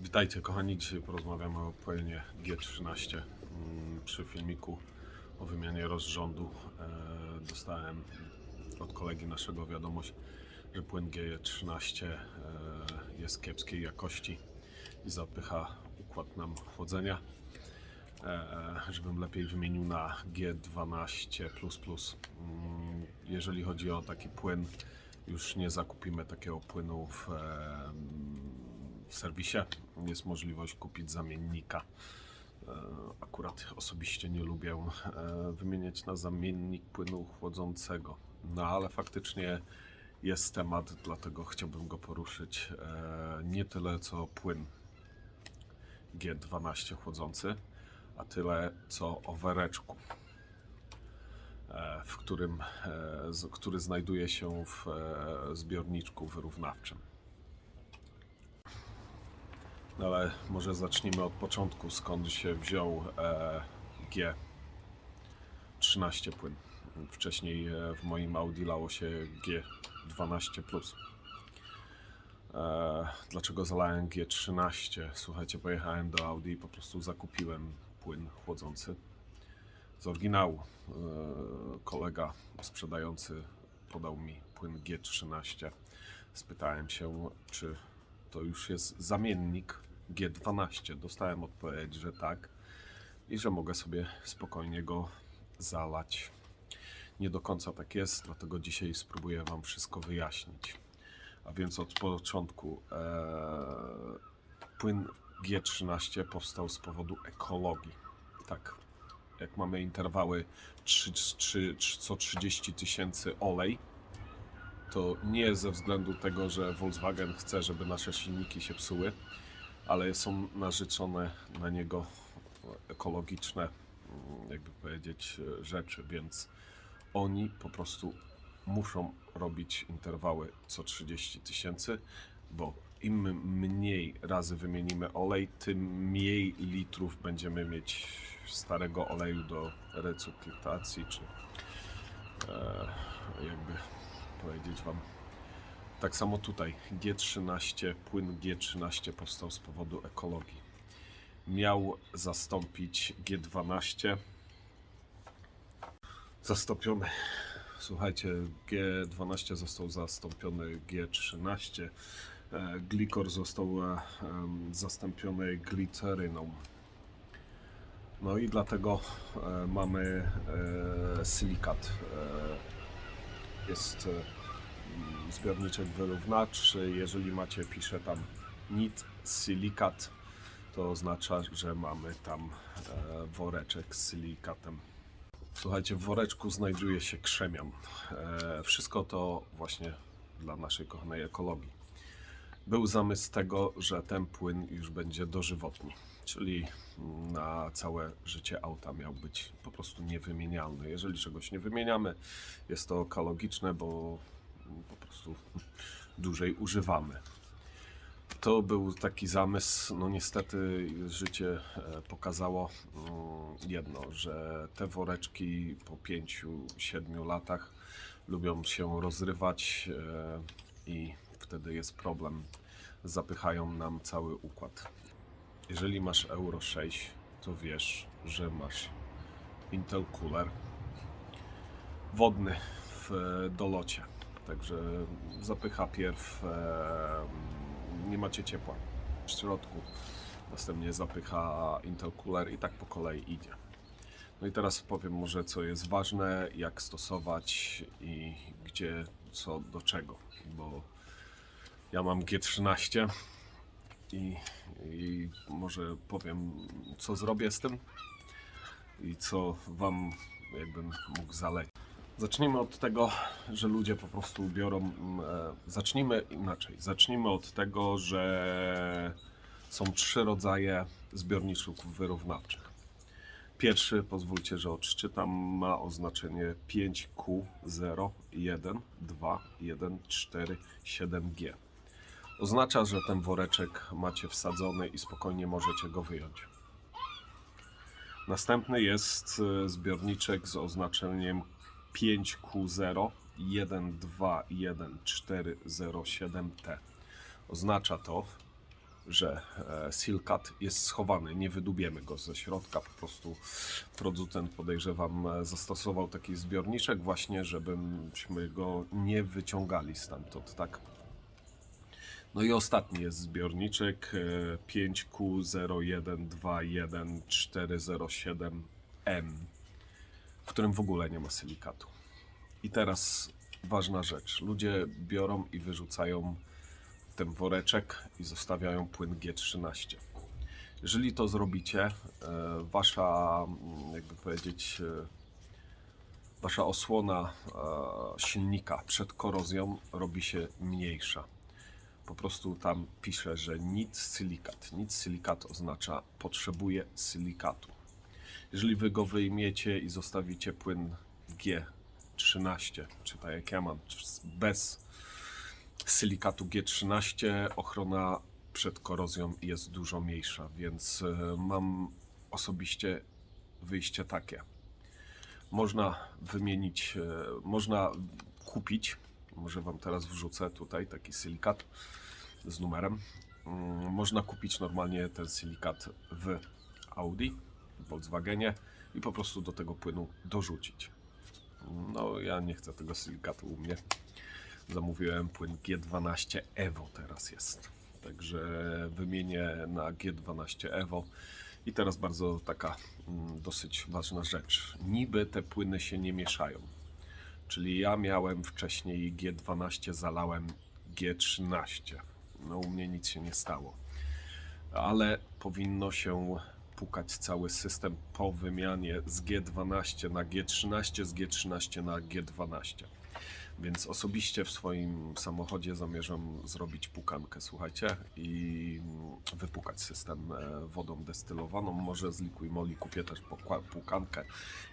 Witajcie kochani, dzisiaj porozmawiamy o płynie G13. Mm, Przy filmiku o wymianie rozrządu e, dostałem od kolegi naszego wiadomość, że płyn G13 e, jest kiepskiej jakości i zapycha układ nam chłodzenia. E, żebym lepiej wymienił na G12. Mm, Jeżeli chodzi o taki płyn, już nie zakupimy takiego płynu w, w serwisie. Jest możliwość kupić zamiennika. E, Akurat osobiście nie lubię e, wymieniać na zamiennik płynu chłodzącego. No ale faktycznie jest temat, dlatego chciałbym go poruszyć. E, Nie tyle co płyn G12 chłodzący, a tyle co o wereczku, w którym, który znajduje się w zbiorniczku wyrównawczym. Ale może zacznijmy od początku, skąd się wziął e, G13 płyn. Wcześniej e, w moim Audi lało się G12. E, dlaczego zalałem G13? Słuchajcie, pojechałem do Audi i po prostu zakupiłem płyn chłodzący z oryginału. Kolega sprzedający podał mi płyn G13. Spytałem się, czy to już jest zamiennik G12. Dostałem odpowiedź, że tak i że mogę sobie spokojnie go zalać. Nie do końca tak jest, dlatego dzisiaj spróbuję Wam wszystko wyjaśnić. A więc od początku e, płyn G13 powstał z powodu ekologii. Tak, jak mamy interwały 3, 3, co 30 tysięcy olej, to nie ze względu tego, że Volkswagen chce, żeby nasze silniki się psuły, ale są narzeczone na niego ekologiczne, mm, jakby powiedzieć, e, rzeczy, więc oni po prostu muszą robić interwały co 30 tysięcy, bo im mniej razy wymienimy olej, tym mniej litrów będziemy mieć starego oleju do recyklizacji, czy e, jakby powiedzieć Wam. Tak samo tutaj G13, płyn G13 powstał z powodu ekologii. Miał zastąpić G12. Zastąpiony. Słuchajcie, G12 został zastąpiony G13. E, Glikor został e, zastąpiony gliceryną. No i dlatego e, mamy silikat. Jest zbiorniczek wyrównawczy. Jeżeli macie, pisze tam NIT silikat, to oznacza, że mamy tam e, woreczek z silikatem. Słuchajcie, w woreczku znajduje się krzemian. E, wszystko to właśnie dla naszej kochanej ekologii. Był zamysł tego, że ten płyn już będzie dożywotni, czyli na całe życie auta miał być po prostu niewymienialny. Jeżeli czegoś nie wymieniamy, jest to ekologiczne, bo po prostu dłużej używamy. To był taki zamysł. No niestety życie e, pokazało mm, jedno, że te woreczki po 5-7 latach lubią się rozrywać e, i wtedy jest problem. Zapychają nam cały układ. Jeżeli masz Euro 6, to wiesz, że masz Intel Cooler wodny w e, dolocie. Także zapycha pierw, nie macie ciepła w środku. Następnie zapycha Intel Cooler i tak po kolei idzie. No i teraz powiem może co jest ważne, jak stosować i gdzie, co, do czego. Bo ja mam G13 i, i może powiem co zrobię z tym i co Wam jakbym mógł zalecić. Zacznijmy od tego, że ludzie po prostu biorą. mm, E, zacznijmy inaczej. Zacznijmy od tego, że są trzy rodzaje zbiorniczków wyrównawczych. Pierwszy, pozwólcie, że odczytam, ma oznaczenie 5Q01214G. Oznacza, że ten woreczek macie wsadzony i spokojnie możecie go wyjąć. Następny jest e, zbiorniczek z oznaczeniem 5Q0121407T. Oznacza to, że e, silikat jest schowany, nie wydubiemy go ze środka, po prostu producent podejrzewam e, zastosował taki zbiorniczek właśnie, żebyśmy go nie wyciągali stamtąd, tak? No i ostatni jest zbiorniczek e, 5Q0121407M, w którym w ogóle nie ma silikatu. I teraz ważna rzecz. Ludzie biorą i wyrzucają ten woreczek i zostawiają płyn G13. Jeżeli to zrobicie, e, wasza, mm, jakby powiedzieć, e, wasza osłona e, silnika przed korozją robi się mniejsza. Po prostu tam pisze, że nic silikat. Nic silikat oznacza potrzebuje silikatu. Jeżeli wy go wyjmiecie i zostawicie płyn G13, czy tak jak ja mam, bez silikatu G13, ochrona przed korozją jest dużo mniejsza, więc e, mam osobiście wyjście takie. Można wymienić, e, można kupić, może Wam teraz wrzucę tutaj taki silikat z numerem. Mm, Można kupić normalnie ten silikat w Audi, Volkswagenie i po prostu do tego płynu dorzucić. No, ja nie chcę tego silikatu u mnie. Zamówiłem płyn G12 Evo teraz jest. Także wymienię na G12 Evo. I teraz bardzo taka mm, dosyć ważna rzecz. Niby te płyny się nie mieszają. Czyli ja miałem wcześniej G12, zalałem G13. No u mnie nic się nie stało. Ale powinno się pukać cały system po wymianie z G12 na G13, z G13 na G12. Więc osobiście w swoim samochodzie zamierzam zrobić pukankę, słuchajcie, i wypukać system e, wodą destylowaną. Może z Liquid Moli kupię też pukankę.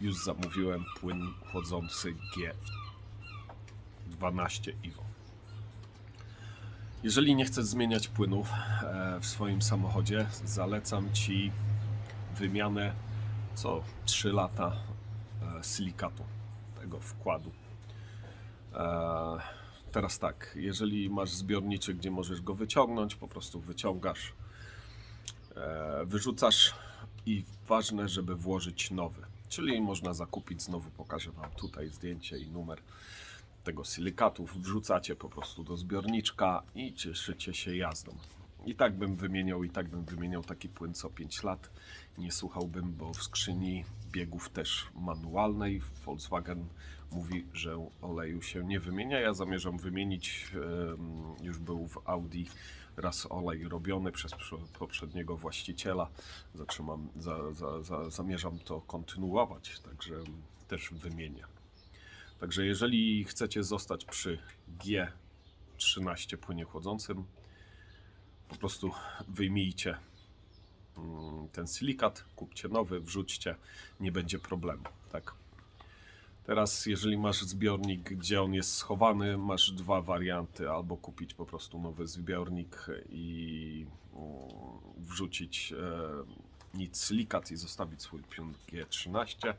Już zamówiłem płyn chłodzący G12 Iwo. Jeżeli nie chcesz zmieniać płynów e, w swoim samochodzie, zalecam Ci wymianę co 3 lata e, silikatu tego wkładu. E, Teraz tak, jeżeli masz zbiorniczek, gdzie możesz go wyciągnąć, po prostu wyciągasz, e, wyrzucasz i ważne, żeby włożyć nowy. Czyli można zakupić, znowu pokażę Wam tutaj zdjęcie i numer tego silikatu, wrzucacie po prostu do zbiorniczka i cieszycie się jazdą. I tak bym wymieniał, i tak bym wymieniał taki płyn co 5 lat. Nie słuchałbym, bo w skrzyni biegów też manualnej Volkswagen mówi, że oleju się nie wymienia. Ja zamierzam wymienić, już był w Audi raz olej robiony przez prze- poprzedniego właściciela. Zatrzymam, za, za, za, zamierzam to kontynuować, także też wymienię. Także jeżeli chcecie zostać przy G13 płynie chłodzącym, po prostu wyjmijcie mm, ten silikat, kupcie nowy, wrzućcie, nie będzie problemu, tak. Teraz, jeżeli masz zbiornik, gdzie on jest schowany, masz dwa warianty: albo kupić po prostu nowy zbiornik i mm, wrzucić e, nic silikat i zostawić swój pion G13,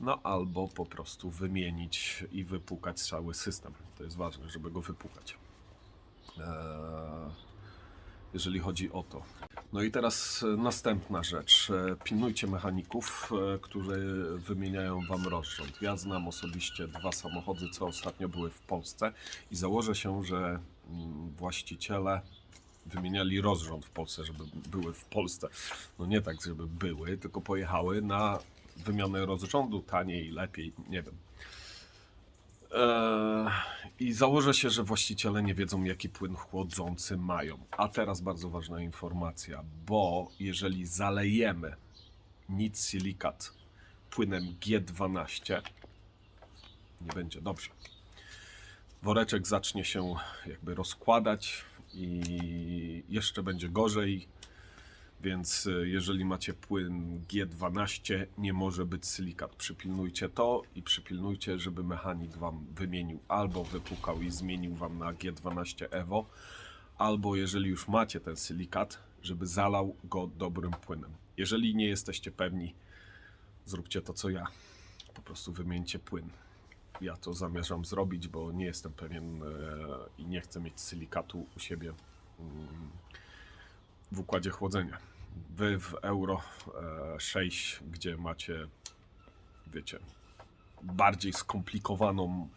no albo po prostu wymienić i wypukać cały system. To jest ważne, żeby go wypukać. Eee, jeżeli chodzi o to. No i teraz e, następna rzecz. E, Pilnujcie mechaników, e, którzy wymieniają Wam rozrząd. Ja znam osobiście dwa samochody, co ostatnio były w Polsce i założę się, że mm, właściciele wymieniali rozrząd w Polsce, żeby były w Polsce. No nie tak, żeby były, tylko pojechały na wymianę rozrządu taniej, lepiej, nie wiem. Eee, I założę się, że właściciele nie wiedzą, jaki płyn chłodzący mają. A teraz bardzo ważna informacja, bo jeżeli zalejemy nic silikat płynem G12, nie będzie dobrze. Woreczek zacznie się jakby rozkładać i jeszcze będzie gorzej. Więc y, jeżeli macie płyn G12, nie może być silikat. Przypilnujcie to i przypilnujcie, żeby mechanik Wam wymienił albo wypukał i zmienił Wam na G12 Evo, albo jeżeli już macie ten silikat, żeby zalał go dobrym płynem. Jeżeli nie jesteście pewni, zróbcie to co ja. Po prostu wymieńcie płyn. Ja to zamierzam zrobić, bo nie jestem pewien e, i nie chcę mieć silikatu u siebie. Mm, w układzie chłodzenia. Wy w Euro e, 6, gdzie macie, wiecie, bardziej skomplikowaną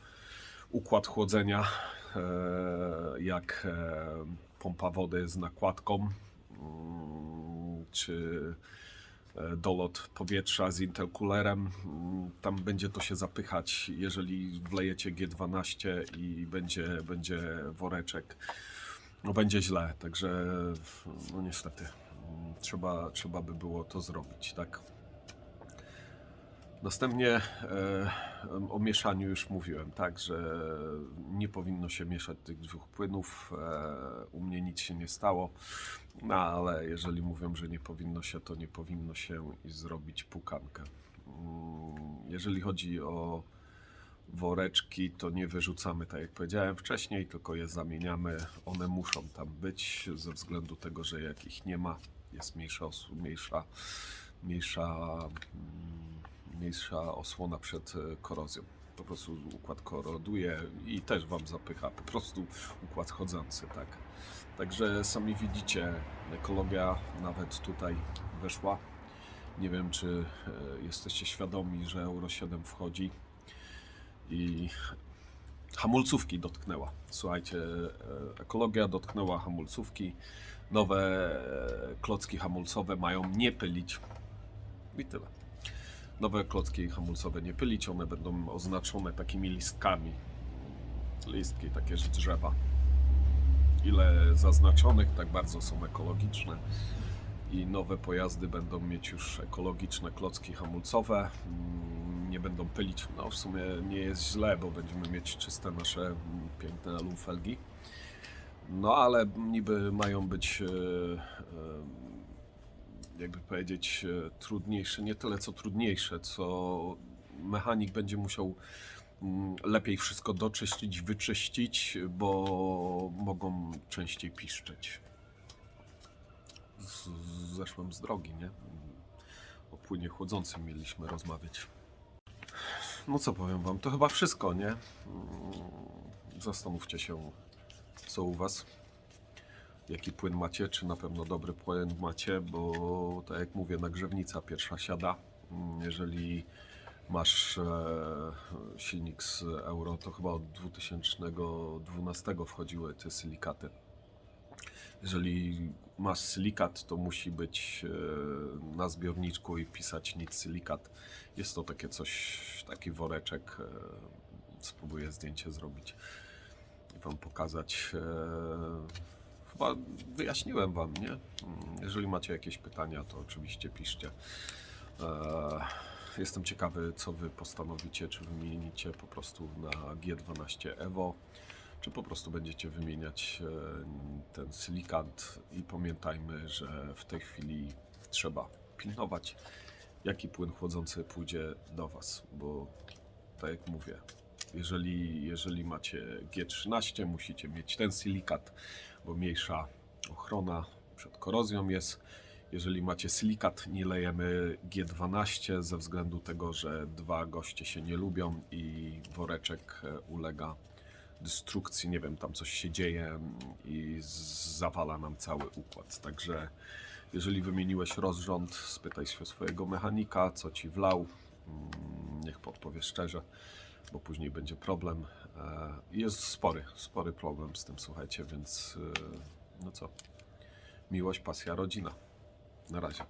układ chłodzenia, e, jak e, pompa wody z nakładką, mm, czy e, dolot powietrza z intercoolerem. Mm, Tam będzie to się zapychać, jeżeli wlejecie G12 i będzie, będzie woreczek. No będzie źle, także no niestety trzeba, trzeba by było to zrobić, tak. Następnie e, o mieszaniu już mówiłem, tak, że nie powinno się mieszać tych dwóch płynów. E, u mnie nic się nie stało, no ale jeżeli mówią, że nie powinno się, to nie powinno się i zrobić pukankę. Mm, Jeżeli chodzi o woreczki, to nie wyrzucamy, tak jak powiedziałem wcześniej, tylko je zamieniamy. One muszą tam być ze względu tego, że jak ich nie ma, jest mniejsza, mniejsza, mniejsza, mm, mniejsza osłona przed e, korozją. Po prostu układ koroduje i też Wam zapycha po prostu układ chodzący, tak. Także sami widzicie, ekologia nawet tutaj weszła. Nie wiem, czy e, jesteście świadomi, że Euro 7 wchodzi i hamulcówki dotknęła. Słuchajcie, e, ekologia dotknęła hamulcówki. Nowe klocki hamulcowe mają nie pylić. I tyle. Nowe klocki hamulcowe nie pylić, one będą oznaczone takimi listkami. Listki takie z drzewa. Ile zaznaczonych, tak bardzo są ekologiczne i nowe pojazdy będą mieć już ekologiczne klocki hamulcowe, mm, nie będą pylić. No w sumie nie jest źle, bo będziemy mieć czyste nasze piękne alufelgi. No ale niby mają być, e, e, jakby powiedzieć, e, trudniejsze, nie tyle co trudniejsze, co mechanik będzie musiał mm, lepiej wszystko doczyścić, wyczyścić, bo mogą częściej piszczeć z, zeszłem z drogi, nie? O płynie chłodzącym mieliśmy rozmawiać. No co powiem wam, to chyba wszystko, nie? Mm, Zastanówcie się, co u was. Jaki płyn macie, czy na pewno dobry płyn macie, bo tak jak mówię, nagrzewnica pierwsza siada. Mm, Jeżeli masz e, silnik z euro, to chyba od 2012 wchodziły te silikaty. Jeżeli masz silikat, to musi być e, na zbiorniczku i pisać nic silikat. Jest to takie coś, taki woreczek. e, Spróbuję zdjęcie zrobić i Wam pokazać. E, Chyba wyjaśniłem Wam, nie? Jeżeli macie jakieś pytania, to oczywiście piszcie. Jestem ciekawy, co Wy postanowicie, czy wymienicie po prostu na G12 Evo czy po prostu będziecie wymieniać e, ten silikat i pamiętajmy, że w tej chwili trzeba pilnować, jaki płyn chłodzący pójdzie do Was, bo tak jak mówię, jeżeli, jeżeli macie G13, musicie mieć ten silikat, bo mniejsza ochrona przed korozją jest. Jeżeli macie silikat, nie lejemy G12 ze względu tego, że dwa goście się nie lubią i woreczek e, ulega destrukcji, nie wiem, tam coś się dzieje i zawala nam cały układ. Także jeżeli wymieniłeś rozrząd, spytaj się swojego mechanika, co ci wlał. Mm, Niech podpowie szczerze, bo później będzie problem. E, Jest spory, spory problem z tym, słuchajcie, więc e, no co, miłość, pasja, rodzina. Na razie.